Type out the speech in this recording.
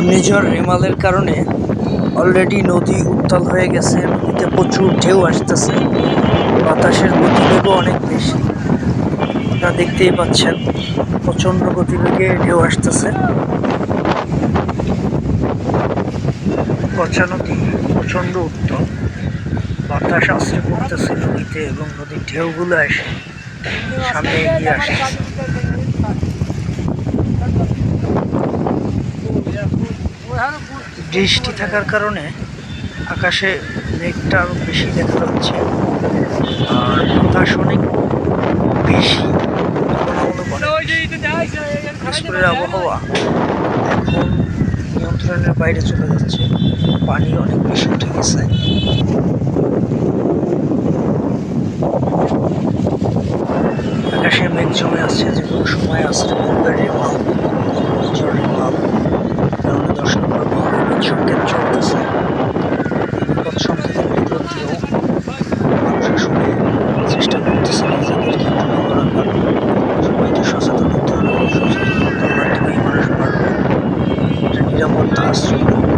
ঘূর্ণিঝড় রেমালের কারণে অলরেডি নদী উত্তাল হয়ে গেছে, নদীতে প্রচুর ঢেউ আসতেছে, বাতাসের গতিবেগও অনেক বেশি। আপনারা দেখতেই পাচ্ছেন, প্রচণ্ড গতিবেগে ঢেউ আসতেছে। কচা নদী প্রচণ্ড উত্তল, বাতাস আশ্রয় পড়তেছে নদীতে এবং নদীর ঢেউগুলো এসে সামনে এগিয়ে আসতেছে বৃষ্টি থাকার কারণে আকাশে মেঘটা আরও বেশি দেখা যাচ্ছে। আর বাতাস অনেক বেশি। অনেক বেশি। দিনাজপুরের আবহাওয়া এখন নিয়ন্ত্রণের বাইরে চলে যাচ্ছে। পানি অনেক বেশি উঠে গেছে। আকাশে মেঘ জমে আসছে যে কোনো সময় আসছে নিরাপত্তা আশ্রয়